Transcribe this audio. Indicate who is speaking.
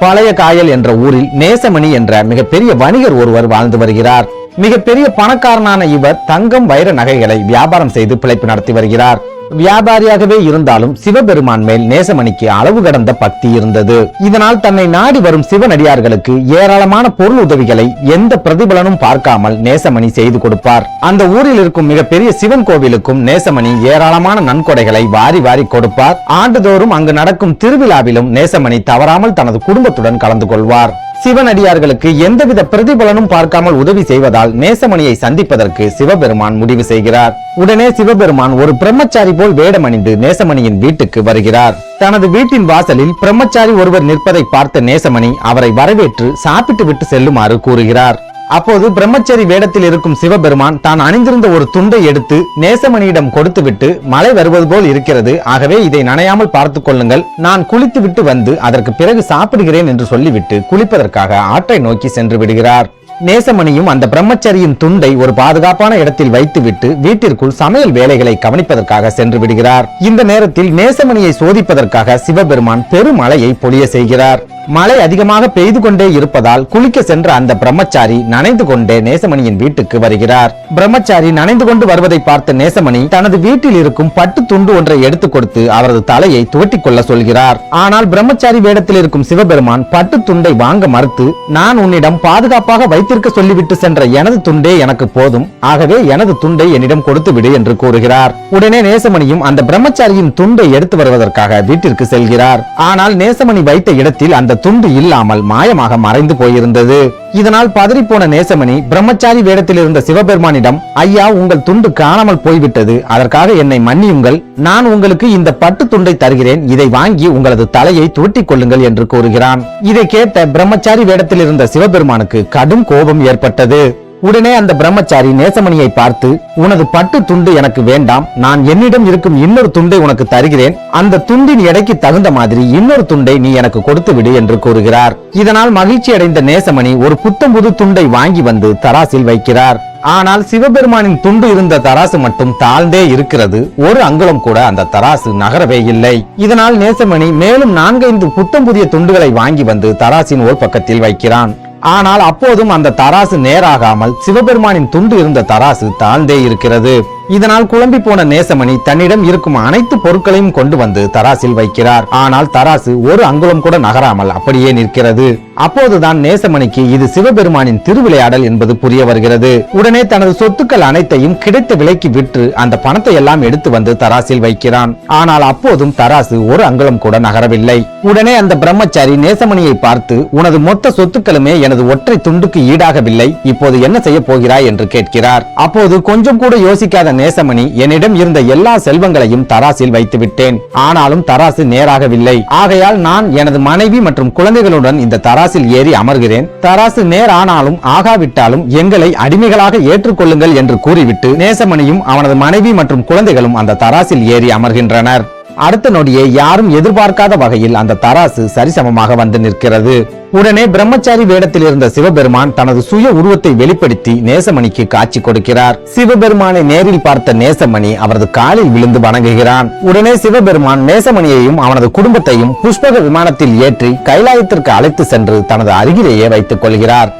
Speaker 1: பழைய காயல் என்ற ஊரில் நேசமணி என்ற மிகப்பெரிய வணிகர் ஒருவர் வாழ்ந்து வருகிறார். மிகப்பெரிய பணக்காரனான இவர் தங்கம் வைர நகைகளை வியாபாரம் செய்து பிழைப்பு நடத்தி வருகிறார். வியாபாரியாகவே இருந்தாலும் சிவபெருமான் மேல் நேசமணிக்கு அளவு கடந்த பக்தி இருந்தது. இதனால் தன்னை நாடி வரும் சிவனடியார்களுக்கு ஏராளமான பொருள் உதவிகளை எந்த பிரதிபலனும் பார்க்காமல் நேசமணி செய்து கொடுப்பார். அந்த ஊரில் இருக்கும் மிகப்பெரிய சிவன் கோவிலுக்கும் நேசமணி ஏராளமான நன்கொடைகளை வாரி வாரி கொடுப்பார். ஆண்டுதோறும் அங்கு நடக்கும் திருவிழாவிலும் நேசமணி தவறாமல் தனது குடும்பத்துடன் கலந்து கொள்வார். சிவனடியார்களுக்கு எந்தவித பிரதிபலனும் பார்க்காமல் உதவி செய்வதால் நேசமணியை சந்திப்பதற்கு சிவபெருமான் முடிவு செய்கிறார். உடனே சிவபெருமான் ஒரு பிரம்மச்சாரி போல் வேடமணிந்து நேசமணியின் வீட்டுக்கு வருகிறார். தனது வீட்டின் வாசலில் பிரம்மச்சாரி ஒருவர் நிற்பதை பார்த்த நேசமணி அவரை வரவேற்று சாப்பிட்டு விட்டு செல்லுமாறு கூறுகிறார். அப்போது பிரம்மச்சரி வேடத்தில் இருக்கும் சிவபெருமான் தான் அணிந்திருந்த ஒரு துண்டை எடுத்து நேசமணியிடம் கொடுத்துவிட்டு மழை வருவது போல் இருக்கிறது. ஆகவே இதை நனையாமல் பார்த்துக் கொள்ளுங்கள். நான் குளித்துவிட்டு வந்து அதற்கு பிறகு சாப்பிடுகிறேன் என்று சொல்லிவிட்டு குளிப்பதற்காக ஆற்றை நோக்கி சென்று விடுகிறார். நேசமணியும் அந்த பிரம்மச்சரியின் துண்டை ஒரு பாதுகாப்பான இடத்தில் வைத்துவிட்டு வீட்டிற்குள் சமையல் வேலைகளை கவனிப்பதற்காக சென்று விடுகிறார். இந்த நேரத்தில் நேசமணியை சோதிப்பதற்காக சிவபெருமான் பெருமழையை பொழிய செய்கிறார். மழை அதிகமாக பெய்து கொண்டே இருப்பதால் குளிக்க சென்ற அந்த பிரம்மச்சாரி நனைந்து கொண்டே நேசமணியின் வீட்டுக்கு வருகிறார். பிரம்மச்சாரி நனைந்து கொண்டு வருவதை பார்த்த நேசமணி தனது வீட்டில் இருக்கும் பட்டு துண்டு ஒன்றை எடுத்துக் கொடுத்து அவரது தலையை துவட்டிக் கொள்ள சொல்கிறார். ஆனால் பிரம்மச்சாரி வேடத்தில் இருக்கும் சிவபெருமான் பட்டு துண்டை வாங்க மறுத்து நான் உன்னிடம் பாதுகாப்பாக வைத்திருக்க சொல்லிவிட்டு சென்ற எனது துண்டே எனக்கு போதும். ஆகவே எனது துண்டை என்னிடம் கொடுத்து விடு என்று கூறுகிறார். உடனே நேசமணியும் அந்த பிரம்மச்சாரியின் துண்டை எடுத்து வருவதற்காக வீட்டிற்கு செல்கிறார். ஆனால் நேசமணி வைத்த இடத்தில் அந்த துண்டு இல்லாமல் மாயமாக மறைந்து போயிருந்தது. இதனால் பதறிப்போன நேசமணி பிரம்மச்சாரி வேடத்தில் இருந்த சிவபெருமானிடம் ஐயா உங்கள் துண்டு காணாமல் போய்விட்டது. அதற்காக என்னை மன்னியுங்கள். நான் உங்களுக்கு இந்த பட்டு துண்டை தருகிறேன். இதை வாங்கி உங்களது தலையை துருட்டிக் கொள்ளுங்கள் என்று கூறுகிறான். இதை கேட்ட பிரம்மச்சாரி வேடத்தில் இருந்த சிவபெருமானுக்கு கடும் கோபம் ஏற்பட்டது. உடனே அந்த பிரம்மச்சாரி நேசமணியை பார்த்து உனது பட்டு துண்டு எனக்கு வேண்டாம். நான் என்னிடம் இருக்கும் இன்னொரு துண்டை உனக்கு தருகிறேன். அந்த துண்டின் எடைக்கு தகுந்த மாதிரி இன்னொரு துண்டை நீ எனக்கு கொடுத்து விடு என்று கூறுகிறார். இதனால் மகிழ்ச்சி அடைந்த நேசமணி ஒரு புத்தம் புது துண்டை வாங்கி வந்து தராசில் வைக்கிறார். ஆனால் சிவபெருமானின் துண்டு இருந்த தராசு மட்டும் தாழ்ந்தே இருக்கிறது. ஒரு அங்குலம் கூட அந்த தராசு நகரவே இல்லை. இதனால் நேசமணி மேலும் நான்கைந்து புத்தம் புதிய துண்டுகளை வாங்கி வந்து தராசின் ஒரு பக்கத்தில் வைக்கிறான். ஆனால் அப்போதும் அந்த தராசு நேராகாமல் சிவபெருமானின் துண்டு இருந்த தராசு தாழ்ந்தே இருக்கிறது. இதனால் குழம்பி போன நேசமணி தன்னிடம் இருக்கும் அனைத்து பொருட்களையும் கொண்டு வந்து தராசில் வைக்கிறார். ஆனால் தராசு ஒரு அங்குலம் கூட நகராமல் அப்படியே நிற்கிறது. அப்போதுதான் நேசமணிக்கு இது சிவபெருமானின் திருவிளையாடல் என்பது புரிய வருகிறது. உடனே தனது சொத்துக்கள் அனைத்தையும் கிடைத்த விலைக்கு விற்று அந்த பணத்தை எல்லாம் எடுத்து வந்து தராசில் வைக்கிறான். ஆனால் அப்போதும் தராசு ஒரு அங்குலம் கூட நகரவில்லை. உடனே அந்த பிரம்மச்சாரி நேசமணியை பார்த்து உனது மொத்த சொத்துக்களுமே எனது ஒற்றை துண்டுக்கு ஈடாகவில்லை. இப்போது என்ன செய்ய போகிறாய்? என்று கேட்கிறார். அப்போது கொஞ்சம் கூட யோசிக்காத நேசமணி என்னிடம் இருந்த எல்லா செல்வங்களையும் தராசில் வைத்து விட்டேன் ஆனாலும் தராசு நேராகவில்லை. ஆகையால் நான் எனது மனைவி மற்றும் குழந்தைகளுடன் இந்த தராசில் ஏறி அமர்கிறேன். தராசு நேர் ஆனாலும் ஆகாவிட்டாலும் எங்களை அடிமைகளாக ஏற்றுக்கொள்ளுங்கள் என்று கூறிவிட்டு நேசமணியும் அவனது மனைவி மற்றும் குழந்தைகளும் அந்த தராசில் ஏறி அமர்கின்றனர். அடுத்த நொடியே யாரும் எதிர்பார்க்காத வகையில் அந்த தராசு சரிசமமாக வந்து நிற்கிறது. உடனே பிரம்மச்சாரி வேடத்தில் இருந்த சிவபெருமான் தனது சுய உருவத்தை வெளிப்படுத்தி நேசமணிக்கு காட்சி கொடுக்கிறார். சிவபெருமானை நேரில் பார்த்த நேசமணி அவரது காலில் விழுந்து வணங்குகிறான். உடனே சிவபெருமான் நேசமணியையும் அவனது குடும்பத்தையும் புஷ்பக விமானத்தில் ஏற்றி கைலாயத்திற்கு அழைத்து சென்று தனது அருகிலேயே வைத்துக் கொள்கிறார்.